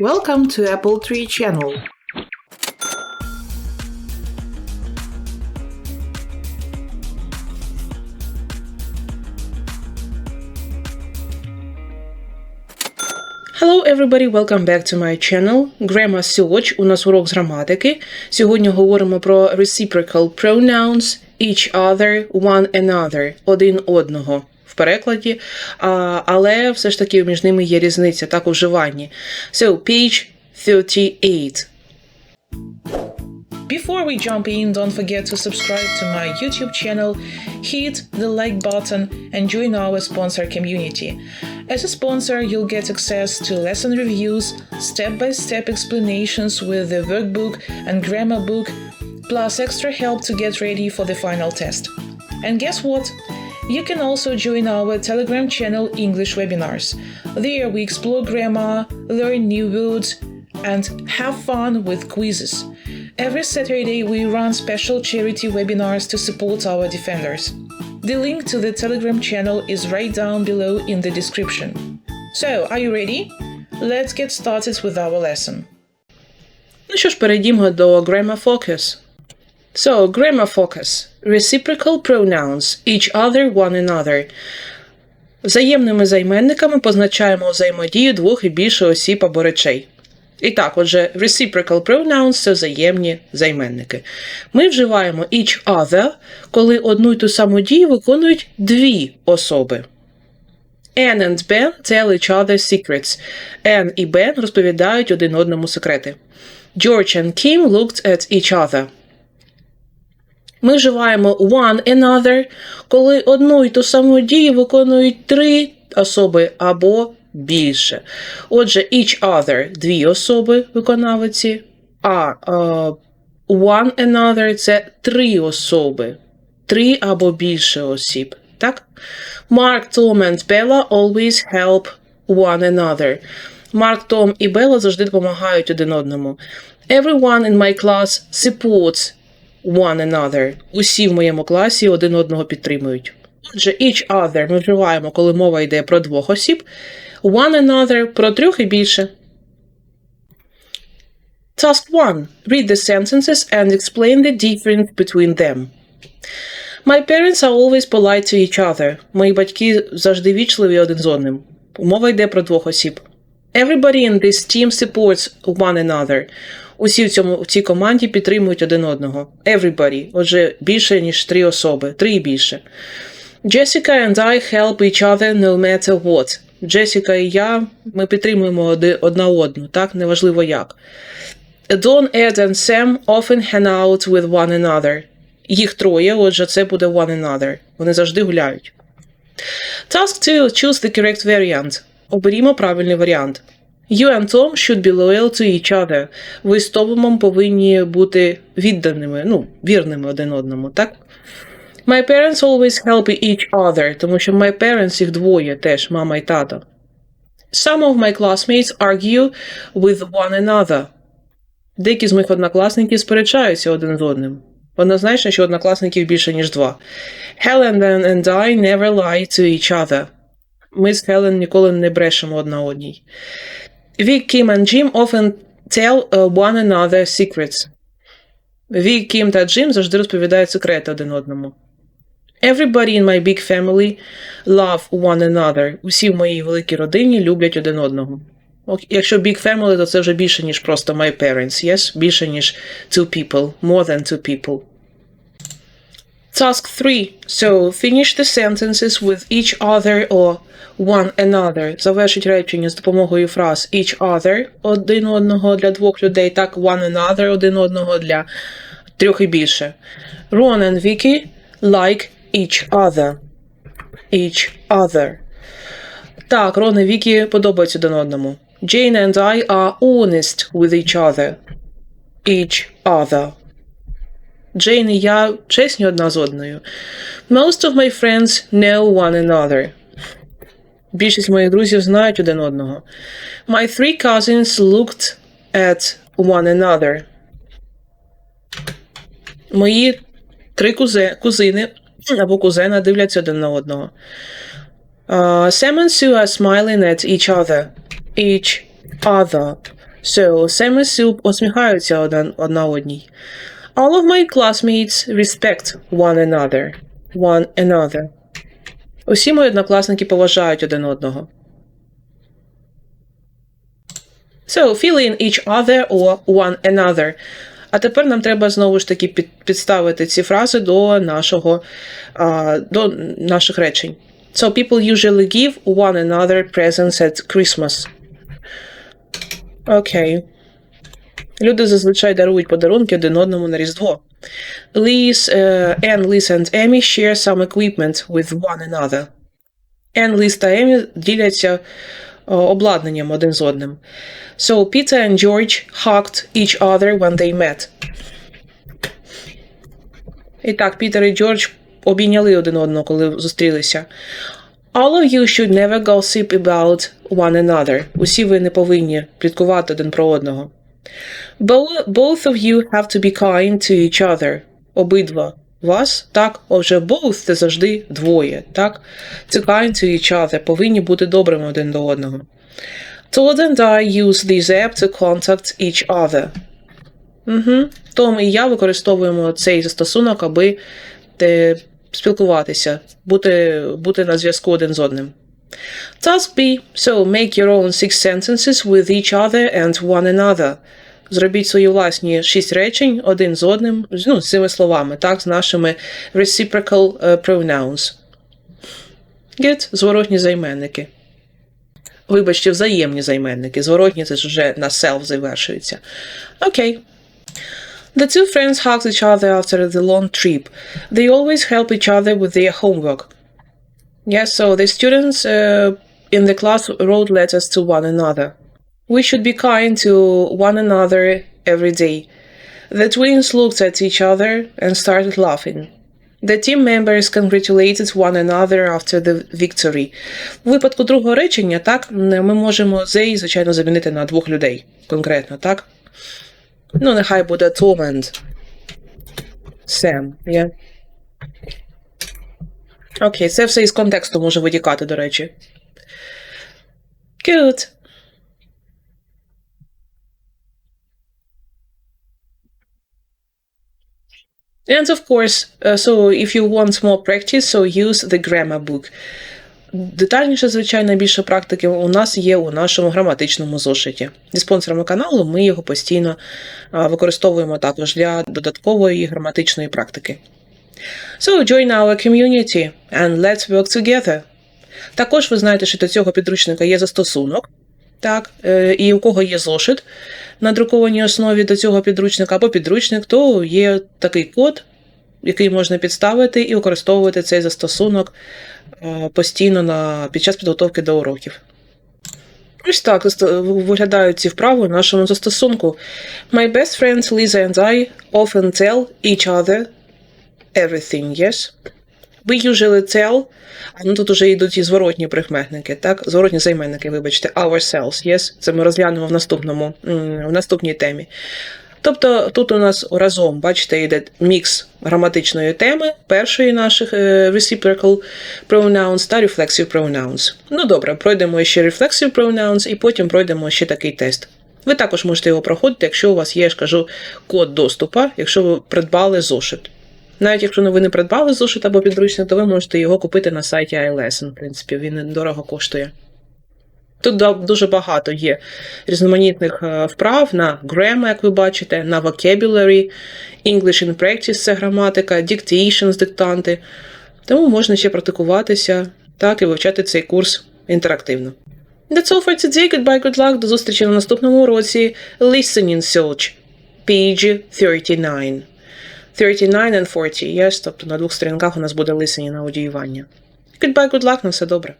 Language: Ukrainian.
Welcome to Apple Tree channel. Hello everybody, welcome back to my channel. Grammar Search. У нас урок з граматики. Сьогодні говоримо про reciprocal pronouns, each other, one another, один одного в перекладі, а, але все ж таки між ними є різниця, так у вживанні. So, page 38. Before we jump in, don't forget to subscribe to my YouTube channel, hit the like button, and join our sponsor community. As a sponsor, you'll get access to lesson reviews, step by step explanations with the workbook and grammar book, plus extra help to get ready for the final test. And guess what? You can also join our Telegram channel English Webinars. There we explore grammar, learn new words, and have fun with quizzes. Every Saturday, we run special charity webinars to support our defenders. The link to the Telegram channel is right down below in the description. So, are you ready? Let's get started with our lesson. Ну що ж, перейдімо до Grammar Focus. So, Grammar Focus. Reciprocal pronouns. Each other, one another. Взаємними займенниками позначаємо взаємодію двох і більше осіб або речей. І так, отже, reciprocal pronouns це взаємні займенники. Ми вживаємо each other, коли одну й ту саму дію виконують дві особи. Anne and Ben tell each other secrets. Anne і Бен розповідають один одному секрети. George and Kim looked at each other. Ми вживаємо one another, коли одну й ту саму дію виконують три особи або більше. Отже, each other дві особи виконавиці, а uh, one another це три особи, три або більше осіб. Так? Mark, Tom and Bella always help one another. Марк, Том і Белла завжди допомагають один одному. Everyone in my class supports one another. Усі в моєму класі один одного підтримують. Отже, each other ми вживаємо, коли мова йде про двох осіб. One another про трьох і більше. Task 1. Read the sentences and explain the difference between them. My parents are always polite to each other. Мої батьки завжди вічливі один з одним. Мова йде про двох осіб. Everybody in this team supports one another. Усі в, цьому, в цій команді підтримують один одного. Everybody. Отже, більше, ніж три особи. Три і більше. Jessica and I help each other no matter what. Джесіка і я, ми підтримуємо одна одну, так, неважливо як. Don, Ed and Sam often hang out with one another. Їх троє, отже, це буде one another. Вони завжди гуляють. Task 2. Choose the correct variant. Оберімо правильний варіант. You and Tom should be loyal to each other. Ви з Томом повинні бути відданими, ну, вірними один одному, так? My parents always help each other, тому що my parents їх двоє теж, мама і тато. Some of my classmates argue with one another. Деякі з моїх однокласників сперечаються один з одним. Однозначно, що однокласників більше, ніж два. Helen and I never lie to each other. Ми з Хелен ніколи не брешемо одна одній. Vic, Kim and Jim often tell one another secrets. Вік, Кім та Джим завжди розповідають секрети один одному. Everybody in my big family love one another. Усі в моїй великій родині люблять один одного. Якщо big family, то це вже більше, ніж просто my parents, yes? Більше, ніж two people, more than two people. Task 3. So, finish the sentences with each other or one another. Завершить речення з допомогою фраз each other один одного для двох людей, так one another один одного для трьох і більше. Ron and Vicky like each other. Each other. Так, Рон і Вікі подобаються один одному. Jane and I are honest with each other. Each other. Джейн і я чесні одна з одною. Most of my friends know one another. Більшість моїх друзів знають один одного. My three cousins looked at one another. Мої три кузи, кузини або кузена дивляться один на одного. Uh, Sam and Sue are smiling at each other. Each other. So, Sam Soup усміхаються одна, одна одній. All of my classmates respect one another. One another. Усі мої однокласники поважають один одного. So, fill in each other or one another. А тепер нам треба знову ж таки під, підставити ці фрази до нашого а, до наших речень. So people usually give one another presents at Christmas. Окей. Люди зазвичай дарують подарунки один одному на Різдво. Liz, uh, Anne, Liz and Emmy share some equipment with one another. Anne, Liz та Емі діляться обладнанням один з одним. So Peter and George hugged each other when they met. І так, Пітер і Джордж обійняли один одного, коли зустрілися. All of you should never gossip about one another. Усі ви не повинні пліткувати один про одного. Bo- Both of you have to be kind to each other. Обидва вас, так, отже, both це завжди двоє, так? To kind to each other, повинні бути добрими один до одного. Todd and I use this app to contact each other. Угу. Том і я використовуємо цей застосунок, аби те, спілкуватися, бути, бути на зв'язку один з одним. Task B. So make your own six sentences with each other and one another. Зробіть свої власні шість речень один з одним, ну, з цими словами, так, з нашими reciprocal е, pronouns. Get зворотні займенники. Вибачте, взаємні займенники. Зворотні це ж вже на self завершується. Окей. The two friends hugged each other after the long trip. They always help each other with their homework. Yes, so the students uh, in the class wrote letters to one another. We should be kind to one another every day. The twins looked at each other and started laughing. The team members congratulated one another after the victory. У випадку другого речення, так, ми можемо they, звичайно, замінити на двох людей конкретно, так? Ну, нехай буде Tom and Sam, yeah? Окей, це все із контексту може витікати, до речі. Good. And of course, uh, so if you want more practice, so use the grammar book. Детальніше, звичайно, більше практики у нас є у нашому граматичному зошиті. Зі спонсорами каналу ми його постійно використовуємо також для додаткової граматичної практики. So join our community and let's work together. Також ви знаєте, що до цього підручника є застосунок, так, е, і у кого є зошит на друкованій основі до цього підручника або підручник, то є такий код, який можна підставити і використовувати цей застосунок е, постійно на, під час підготовки до уроків. Ось так виглядають ці вправи в нашому застосунку. My best friends Lisa and I often tell each other everything, yes? We usually tell, а ну тут уже йдуть і зворотні прикметники, так? Зворотні займенники, вибачте, ourselves, yes? Це ми розглянемо в наступному, в наступній темі. Тобто тут у нас разом, бачите, йде мікс граматичної теми, першої наших е, reciprocal pronouns та reflexive pronouns. Ну добре, пройдемо ще reflexive pronouns і потім пройдемо ще такий тест. Ви також можете його проходити, якщо у вас є, я ж кажу, код доступу, якщо ви придбали зошит. Навіть якщо ви не придбали зошит або підручник, то ви можете його купити на сайті iLesson. В принципі, він недорого коштує. Тут дуже багато є різноманітних е, вправ на grammar, як ви бачите, на vocabulary, English in practice це граматика, dictations, диктанти. Тому можна ще практикуватися так і вивчати цей курс інтерактивно. That's all for today. Goodbye, good luck. До зустрічі на наступному уроці Listening Search, page 39. 39 and 40, yes, тобто на двох сторінках у нас буде listening аудіювання. Goodbye, good luck, на все добре.